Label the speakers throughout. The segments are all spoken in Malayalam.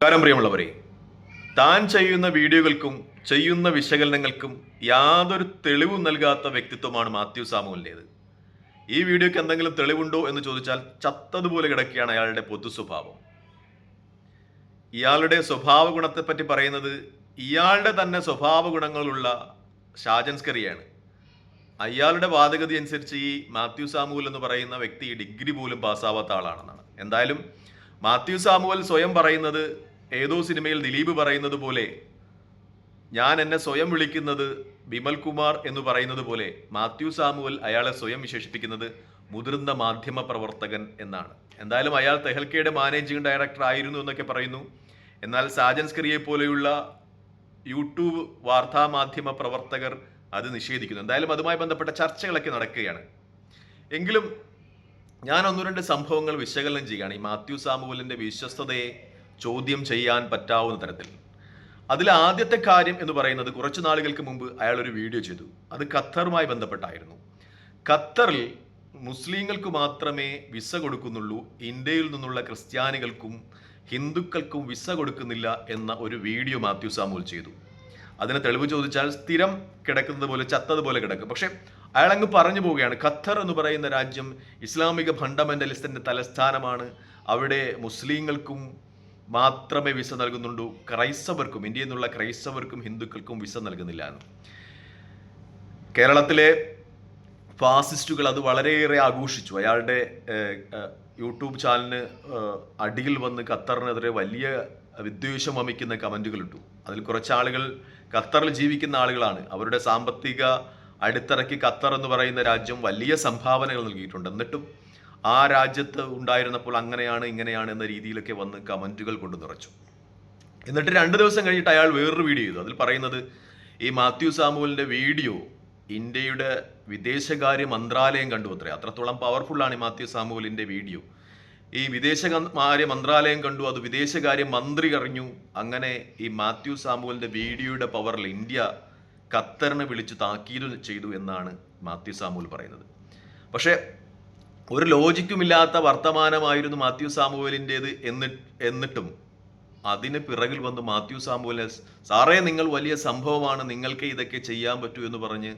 Speaker 1: നമസ്കാരം പ്രിയമുള്ളവരെ. താൻ ചെയ്യുന്ന വീഡിയോകൾക്കും ചെയ്യുന്ന വിശകലനങ്ങൾക്കും യാതൊരു തെളിവും നൽകാത്ത വ്യക്തിത്വമാണ് മാത്യു സാമുവിന്റേത്. ഈ വീഡിയോയ്ക്ക് എന്തെങ്കിലും തെളിവുണ്ടോ എന്ന് ചോദിച്ചാൽ ചത്തതുപോലെ കിടക്കുകയാണ് അയാളുടെ പൊതു സ്വഭാവം. ഇയാളുടെ സ്വഭാവ ഗുണത്തെപ്പറ്റി പറയുന്നത് ഇയാളുടെ തന്നെ സ്വഭാവ ഗുണങ്ങളുള്ള ഷാജൻസ്കറിയാണ് അയാളുടെ വാദഗതി അനുസരിച്ച് ഈ മാത്യു സാമുവൽ എന്ന് പറയുന്ന വ്യക്തി ഡിഗ്രി പോലും പാസ്സാവാത്ത ആളാണെന്നാണ്. എന്തായാലും മാത്യു സാമുവൽ സ്വയം പറയുന്നത് ഏതോ സിനിമയിൽ ദിലീപ് പറയുന്നത് പോലെ ഞാൻ എന്നെ സ്വയം വിളിക്കുന്നത് ബിമൽ കുമാർ എന്ന് പറയുന്നത് പോലെ മാത്യു സാമുവൽ അയാളെ സ്വയം വിശേഷിപ്പിക്കുന്നത് മുതിർന്ന മാധ്യമ പ്രവർത്തകൻ എന്നാണ്. എന്തായാലും അയാൾ തെഹൽക്കയുടെ മാനേജിംഗ് ഡയറക്ടർ ആയിരുന്നു എന്നൊക്കെ പറയുന്നു. എന്നാൽ സാജൻസ്കറിയെ പോലെയുള്ള യൂട്യൂബ് വാർത്താ മാധ്യമ പ്രവർത്തകർ അത് നിഷേധിക്കുന്നു. എന്തായാലും അതുമായി ബന്ധപ്പെട്ട ചർച്ചകളൊക്കെ നടക്കുകയാണ്. എങ്കിലും ഞാൻ ഒന്ന് രണ്ട് സംഭവങ്ങൾ വിശകലനം ചെയ്യുകയാണ്. ഈ മാത്യു സാമുവലിന്റെ വിശ്വസ്തതയെ ചോദ്യം ചെയ്യാൻ പറ്റാവുന്ന തരത്തിൽ. അതിൽ ആദ്യത്തെ കാര്യം എന്ന് പറയുന്നത് കുറച്ച് നാളുകൾക്ക് മുമ്പ് അയാൾ ഒരു വീഡിയോ ചെയ്തു. അത് ഖത്തറുമായി ബന്ധപ്പെട്ടായിരുന്നു. ഖത്തറിൽ മുസ്ലിങ്ങൾക്ക് മാത്രമേ വിസ കൊടുക്കുന്നുള്ളൂ. ഇന്ത്യയിൽ നിന്നുള്ള ക്രിസ്ത്യാനികൾക്കും ഹിന്ദുക്കൾക്കും വിസ കൊടുക്കുന്നില്ല എന്ന ഒരു വീഡിയോ മാത്യു സാമുവൽ ചെയ്തു. അതിനെ തെളിവ് ചോദിച്ചാൽ സ്ഥിരം കിടക്കുന്നത് പോലെ ചത്തതുപോലെ കിടക്കും. പക്ഷെ അയാൾ അങ്ങ് പറഞ്ഞു പോവുകയാണ്. ഖത്തർ എന്ന് പറയുന്ന രാജ്യം ഇസ്ലാമിക ഫണ്ടമെന്റലിസ്റ്റിന്റെ തലസ്ഥാനമാണ്. അവിടെ മുസ്ലിങ്ങൾക്കും മാത്രമേ വിസ നൽകുന്നുള്ളൂ. ക്രൈസ്തവർക്കും ഇന്ത്യയിൽ നിന്നുള്ള ക്രൈസ്തവർക്കും ഹിന്ദുക്കൾക്കും വിസ നൽകുന്നില്ല എന്ന്. കേരളത്തിലെ ഫാസിസ്റ്റുകൾ അത് വളരെയേറെ ആഘോഷിച്ചു. അയാളുടെ യൂട്യൂബ് ചാനലിന് അടിയിൽ വന്ന് ഖത്തറിനെതിരെ വലിയ വിദ്വേഷം വമിക്കുന്ന കമന്റുകൾ ഇട്ടു. അതിൽ കുറച്ച് ആളുകൾ ഖത്തറിൽ ജീവിക്കുന്ന ആളുകളാണ്. അവരുടെ സാമ്പത്തിക അടിത്തറയ്ക്ക് ഖത്തർ എന്ന് പറയുന്ന രാജ്യം വലിയ സംഭാവനകൾ നൽകിയിട്ടുണ്ട്. എന്നിട്ടും ആ രാജ്യത്ത് ഉണ്ടായിരുന്നപ്പോൾ അങ്ങനെയാണ് ഇങ്ങനെയാണ് എന്ന രീതിയിലൊക്കെ വന്ന് കമന്റുകൾ കൊണ്ട് നിറച്ചു. എന്നിട്ട് രണ്ട് ദിവസം കഴിഞ്ഞിട്ട് അയാൾ വേറൊരു വീഡിയോ ചെയ്തു. അതിൽ പറയുന്നത് ഈ മാത്യു സാമുവലിന്റെ വീഡിയോ ഇന്ത്യയുടെ വിദേശകാര്യ മന്ത്രാലയം കണ്ടു അത്രേ. അത്രത്തോളം പവർഫുള്ളാണ് ഈ മാത്യു സാമുവലിന്റെ വീഡിയോ. ഈ വിദേശകാര്യ മന്ത്രാലയം കണ്ടു അത് വിദേശകാര്യ മന്ത്രി അറിഞ്ഞു. അങ്ങനെ ഈ മാത്യു സാമുവലിന്റെ വീഡിയോയുടെ പവറിൽ ഇന്ത്യ ഖത്തറിനെ വിളിച്ച് താക്കീത് ചെയ്തു എന്നാണ് മാത്യു സാമുവൽ പറയുന്നത്. പക്ഷേ ഒരു ലോജിക്കുമില്ലാത്ത വർത്തമാനമായിരുന്നു മാത്യു സാമുവലിന്റെത് എന്നി എന്നിട്ടും അതിന് പിറകിൽ വന്ന് മാത്യു സാമുവലിനെ സാറേ നിങ്ങൾ വലിയ സംഭവമാണ് നിങ്ങൾക്ക് ഇതൊക്കെ ചെയ്യാൻ പറ്റൂ എന്ന് പറഞ്ഞ്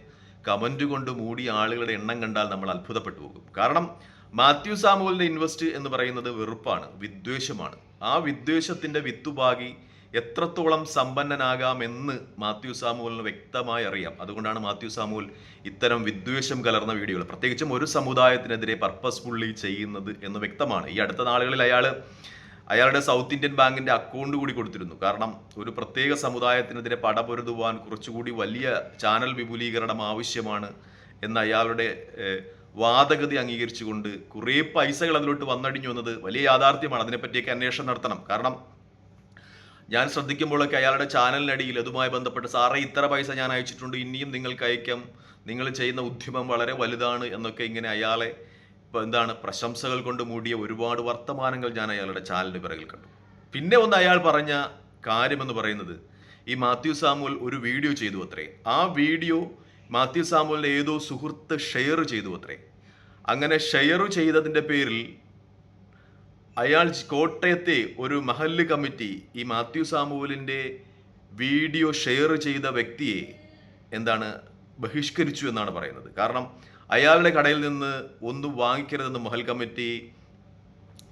Speaker 1: കമന്റ് കൊണ്ട് മൂടി ആളുകളുടെ എണ്ണം കണ്ടാൽ നമ്മൾ അത്ഭുതപ്പെട്ടു പോകും. കാരണം മാത്യു സാമുവലിന്റെ ഇൻവെസ്റ്റ് എന്ന് പറയുന്നത് വെറുപ്പാണ് വിദ്വേഷമാണ്. ആ വിദ്വേഷത്തിന്റെ വിത്തുപാകി എത്രത്തോളം സമ്പന്നനാകാമെന്ന് മാത്യു സാമുവലിന് വ്യക്തമായി അറിയാം. അതുകൊണ്ടാണ് മാത്യു സാമുവൽ ഇത്തരം വിദ്വേഷം കലർന്ന വീഡിയോകൾ. പ്രത്യേകിച്ചും ഒരു സമുദായത്തിനെതിരെ പർപ്പസ്ഫുള്ളി ചെയ്യുന്നത് എന്ന് വ്യക്തമാണ്. ഈ അടുത്ത നാളുകളിൽ അയാൾ അയാളുടെ സൗത്ത് ഇന്ത്യൻ ബാങ്കിന്റെ അക്കൗണ്ട് കൂടി കൊടുത്തിരുന്നു. കാരണം ഒരു പ്രത്യേക സമുദായത്തിനെതിരെ പടപൊരുതുവാൻ കുറച്ചുകൂടി വലിയ ചാനൽ വിപുലീകരണം ആവശ്യമാണ് എന്ന അയാളുടെ വാദഗതി അംഗീകരിച്ചുകൊണ്ട് കുറേ പൈസകൾ അതിലോട്ട് വന്നടിഞ്ഞു എന്നത് വലിയ യാഥാർത്ഥ്യമാണ്. അതിനെപ്പറ്റിയൊക്കെ അന്വേഷണം നടത്തണം. കാരണം ഞാൻ ശ്രദ്ധിക്കുമ്പോഴൊക്കെ അയാളുടെ ചാനലിനടിയിൽ അതുമായി ബന്ധപ്പെട്ട് സാറേ ഇത്ര പൈസ ഞാൻ അയച്ചിട്ടുണ്ട് ഇനിയും നിങ്ങൾക്ക് അയക്കാം. നിങ്ങൾ ചെയ്യുന്ന ഉദ്യമം വളരെ വലുതാണ് എന്നൊക്കെ ഇങ്ങനെ അയാളെ ഇപ്പോൾ എന്താണ് പ്രശംസകൾ കൊണ്ട് മൂടിയ ഒരുപാട് വർത്തമാനങ്ങൾ ഞാൻ അയാളുടെ ചാനലിന് പിറകിൽ കണ്ടു. പിന്നെ ഒന്ന് അയാൾ പറഞ്ഞ കാര്യമെന്ന് പറയുന്നത് ഈ മാത്യു സാമുവൽ ഒരു വീഡിയോ ചെയ്തു അത്രേ. ആ വീഡിയോ മാത്യു സാമുവലിന്റെ ഏതോ സുഹൃത്ത് ഷെയർ ചെയ്തു അത്രേ. അങ്ങനെ ഷെയർ ചെയ്തതിന്റെ പേരിൽ അയാൾ കോട്ടയത്തെ ഒരു മഹല്ല് കമ്മിറ്റി ഈ മാത്യു സാമുവലിന്റെ വീഡിയോ ഷെയർ ചെയ്ത വ്യക്തിയെ എന്താണ് ബഹിഷ്കരിച്ചു എന്നാണ് പറയുന്നത്. കാരണം അയാളുടെ കടയിൽ നിന്ന് ഒന്നും വാങ്ങിക്കരുതെന്ന് മഹൽ കമ്മിറ്റി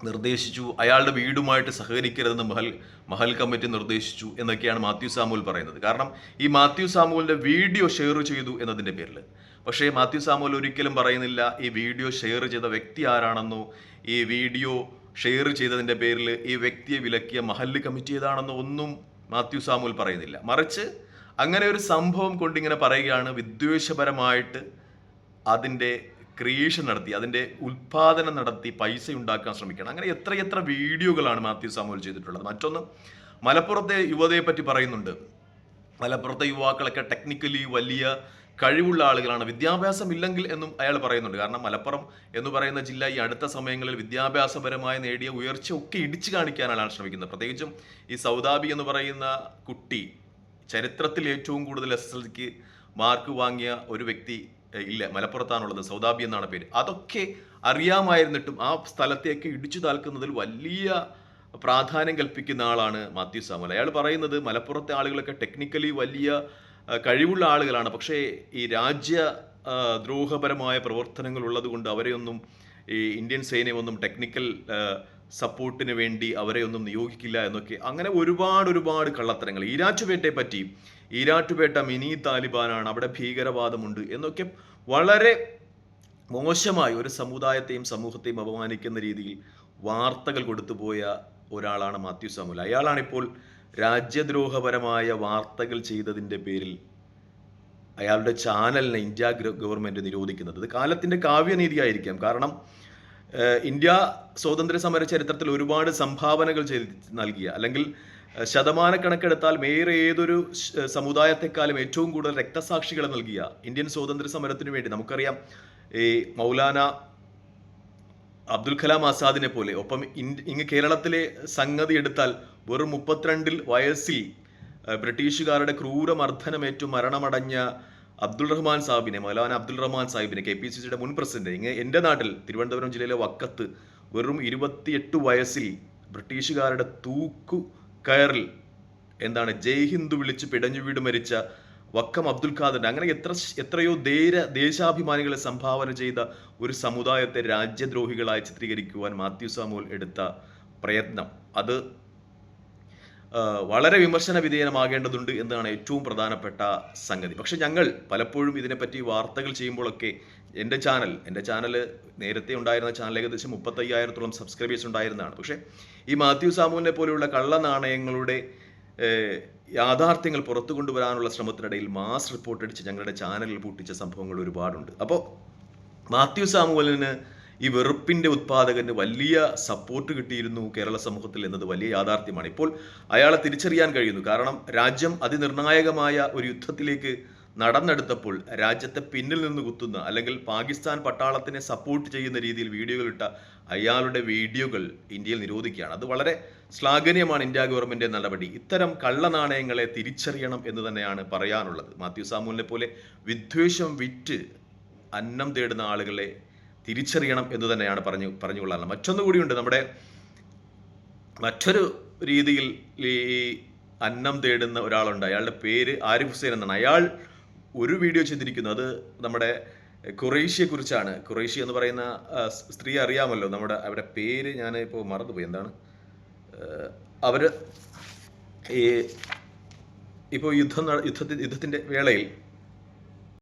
Speaker 1: നിർദ്ദേശിച്ചു അയാളുടെ വീടുമായിട്ട് സഹകരിക്കരുതെന്ന് മഹൽ മഹൽ കമ്മിറ്റി നിർദ്ദേശിച്ചു എന്നൊക്കെയാണ് മാത്യു സാമുവൽ പറയുന്നത്. കാരണം ഈ മാത്യു സാമുവലിന്റെ വീഡിയോ ഷെയർ ചെയ്തു എന്നതിന്റെ പേരിൽ പക്ഷേ മാത്യു സാമുവൽ ഒരിക്കലും പറയുന്നില്ല ഈ വീഡിയോ ഷെയർ ചെയ്ത വ്യക്തി ആരാണെന്നോ ഈ വീഡിയോ ഷെയർ ചെയ്തതിന്റെ പേരിൽ ഈ വ്യക്തിയെ വിലക്കിയ മഹല്ല് കമ്മിറ്റി ഏതാണെന്ന് ഒന്നും മാത്യു സാമുൽ പറയുന്നില്ല. മറിച്ച് അങ്ങനെ ഒരു സംഭവം കൊണ്ടിങ്ങനെ പറയുകയാണ് വിദ്വേഷപരമായിട്ട് അതിന്റെ ക്രിയേഷൻ നടത്തി അതിന്റെ ഉൽപ്പാദനം നടത്തി പൈസ ഉണ്ടാക്കാൻ ശ്രമിക്കണം അങ്ങനെ എത്രയെത്ര വീഡിയോകളാണ് മാത്യു സാമുൽ ചെയ്തിട്ടുള്ളത്. മറ്റൊന്ന് മലപ്പുറത്തെ യുവതയെ പറ്റി പറയുന്നുണ്ട്. മലപ്പുറത്തെ യുവാക്കളൊക്കെ ടെക്നിക്കലി വലിയ കഴിവുള്ള ആളുകളാണ്. വിദ്യാഭ്യാസം ഇല്ലെങ്കിൽ എന്നും അയാൾ പറയുന്നുണ്ട്. കാരണം മലപ്പുറം എന്ന് പറയുന്ന ജില്ല ഈ അടുത്ത സമയങ്ങളിൽ വിദ്യാഭ്യാസപരമായി നേടിയ ഉയർച്ച ഒക്കെ ഇടിച്ചു കാണിക്കാനാണ് ശ്രമിക്കുന്നത്. പ്രത്യേകിച്ചും ഈ സൗദാബി എന്ന് പറയുന്ന കുട്ടി ചരിത്രത്തിൽ ഏറ്റവും കൂടുതൽ എസ് എസ് എൽ സിക്ക് മാർക്ക് വാങ്ങിയ ഒരു വ്യക്തി ഇല്ല മലപ്പുറത്താണുള്ളത്. സൗദാബി എന്നാണ് പേര്. അതൊക്കെ അറിയാമായിരുന്നിട്ടും ആ സ്ഥലത്തെയൊക്കെ ഇടിച്ചു താൽക്കുന്നതിൽ വലിയ പ്രാധാന്യം കൽപ്പിക്കുന്ന ആളാണ് മാത്യു സാമുൽ അയാൾ പറയുന്നത് മലപ്പുറത്തെ ആളുകളൊക്കെ ടെക്നിക്കലി വലിയ കഴിവുള്ള ആളുകളാണ്. പക്ഷേ ഈ രാജ്യ ദ്രോഹപരമായ പ്രവർത്തനങ്ങൾ ഉള്ളതുകൊണ്ട് അവരെയൊന്നും ഈ ഇന്ത്യൻ സേനയൊന്നും ടെക്നിക്കൽ സപ്പോർട്ടിന് വേണ്ടി അവരെ ഒന്നും നിയോഗിക്കില്ല എന്നൊക്കെ. അങ്ങനെ ഒരുപാട് ഒരുപാട് കള്ളത്തരങ്ങൾ. ഈരാറ്റുപേട്ടയെ പറ്റി ഈരാറ്റുപേട്ട മിനി താലിബാനാണ്. അവിടെ ഭീകരവാദമുണ്ട് എന്നൊക്കെ വളരെ മോശമായി ഒരു സമുദായത്തെയും സമൂഹത്തെയും അപമാനിക്കുന്ന രീതിയിൽ വാർത്തകൾ കൊടുത്തുപോയ ഒരാളാണ് മാത്യു സാമുൽ. അയാളാണിപ്പോൾ രാജ്യദ്രോഹപരമായ വാർത്തകൾ ചെയ്തതിന്റെ പേരിൽ അയാളുടെ ചാനലിനെ ഇന്ത്യ ഗവൺമെന്റ് നിരോധിക്കുന്നത്. ഇത് കാവ്യനീതി കാവ്യനീതിയായിരിക്കാം. കാരണം ഇന്ത്യ സ്വാതന്ത്ര്യ സമര ചരിത്രത്തിൽ ഒരുപാട് സംഭാവനകൾ ചെയ്ത് നൽകിയ അല്ലെങ്കിൽ ശതമാനക്കണക്കെടുത്താൽ വേറെ ഏതൊരു സമുദായത്തെക്കാളും ഏറ്റവും കൂടുതൽ രക്തസാക്ഷികളെ നൽകിയ ഇന്ത്യൻ സ്വാതന്ത്ര്യ സമരത്തിന് വേണ്ടി നമുക്കറിയാം ഈ മൗലാന അബ്ദുൽ കലാം ആസാദിനെ പോലെ. ഒപ്പം ഇങ്ങ് കേരളത്തിലെ സംഗതി എടുത്താൽ വെറും മുപ്പത്തിരണ്ടിൽ വയസ്സിൽ ബ്രിട്ടീഷുകാരുടെ ക്രൂരമർദ്ദനമേറ്റു മരണമടഞ്ഞ അബ്ദുൾ റഹ്മാൻ സാഹിബിനെ മൗലാന അബ്ദുൾ റഹ്മാൻ സാഹിബിനെ കെ പി സി സിയുടെ മുൻ പ്രസിഡന്റ് ഇങ്ങനെ എന്റെ നാട്ടിൽ തിരുവനന്തപുരം ജില്ലയിലെ വക്കത്ത് വെറും ഇരുപത്തിയെട്ട് വയസ്സിൽ ബ്രിട്ടീഷുകാരുടെ തൂക്കു കയറിൽ എന്താണ് ജയ് ഹിന്ദ് വിളിച്ച് പിടഞ്ഞു വീട് മരിച്ച വക്കം അബ്ദുൽ ഖാദറിന്റെ അങ്ങനെ എത്ര എത്രയോ ധീര ദേശാഭിമാനികളെ സംഭാവന ചെയ്ത ഒരു സമുദായത്തെ രാജ്യദ്രോഹികളായി ചിത്രീകരിക്കുവാൻ മാത്യു സാമുവൽ എടുത്ത പ്രയത്നം. അത് വളരെ വിമർശന വിധേയമാകേണ്ടതുണ്ട് എന്നതാണ് ഏറ്റവും പ്രധാനപ്പെട്ട സംഗതി. പക്ഷെ ഞങ്ങൾ പലപ്പോഴും ഇതിനെപ്പറ്റി വാർത്തകൾ ചെയ്യുമ്പോഴൊക്കെ എന്റെ ചാനൽ എന്റെ ചാനൽ നേരത്തെ ഉണ്ടായിരുന്ന ചാനൽ ഏകദേശം മുപ്പത്തയ്യായിരത്തോളം സബ്സ്ക്രൈബേഴ്സ് ഉണ്ടായിരുന്നതാണ്. പക്ഷേ ഈ മാത്യു സാമുവിനെ പോലെയുള്ള കള്ള നാണയങ്ങളുടെ യാഥാർത്ഥ്യങ്ങൾ പുറത്തു കൊണ്ടുവരാനുള്ള ശ്രമത്തിനിടയിൽ മാസ് റിപ്പോർട്ട് അടിച്ച് ഞങ്ങളുടെ ചാനലിൽ പൂട്ടിച്ച സംഭവങ്ങൾ ഒരുപാടുണ്ട്. അപ്പോൾ മാത്യു സാമുവലിന് ഈ വെറുപ്പിന്റെ ഉത്പാദകന് വലിയ സപ്പോർട്ട് കിട്ടിയിരുന്നു കേരള സമൂഹത്തിൽ എന്നത് വലിയ യാഥാർത്ഥ്യമാണ്. ഇപ്പോൾ അയാളെ തിരിച്ചറിയാൻ കഴിയുന്നു. കാരണം രാജ്യം അതിനിർണായകമായ ഒരു യുദ്ധത്തിലേക്ക് നടന്നെടുത്തപ്പോൾ രാജ്യത്തെ പിന്നിൽ നിന്ന് കുത്തുന്ന അല്ലെങ്കിൽ പാകിസ്ഥാൻ പട്ടാളത്തിനെ സപ്പോർട്ട് ചെയ്യുന്ന രീതിയിൽ വീഡിയോകൾ ഇട്ട അയാളുടെ വീഡിയോകൾ ഇന്ത്യയിൽ നിരോധിക്കുകയാണ്. അത് വളരെ ശ്ലാഘനീയമാണ് ഇന്ത്യ ഗവൺമെന്റ് നടപടി. ഇത്തരം കള്ളനാണയങ്ങളെ തിരിച്ചറിയണം എന്ന് തന്നെയാണ് പറയാനുള്ളത്. മാത്യു സാമൂലിനെ പോലെ വിദ്വേഷം വിറ്റ് അന്നം തേടുന്ന ആളുകളെ തിരിച്ചറിയണം എന്ന് തന്നെയാണ് പറഞ്ഞു പറഞ്ഞുകൊള്ളാറുള്ളത്. മറ്റൊന്നുകൂടിയുണ്ട് നമ്മുടെ മറ്റൊരു രീതിയിൽ ഈ അന്നം തേടുന്ന ഒരാളുണ്ട്. അയാളുടെ പേര് ആരിഫ് ഹുസൈൻ എന്നാണ്. അയാൾ ഒരു വീഡിയോ ചെയ്തിരിക്കുന്നു അത് നമ്മുടെ ഖുറൈഷിയെ കുറിച്ചാണ് കുറേഷ്യ എന്ന് പറയുന്ന സ്ത്രീ അറിയാമല്ലോ. നമ്മുടെ അവരുടെ പേര് ഞാൻ ഇപ്പോൾ മറന്നുപോയി. എന്താണ്? അവർ ഈ ഇപ്പോൾ യുദ്ധം യുദ്ധത്തിന്റെ വേളയിൽ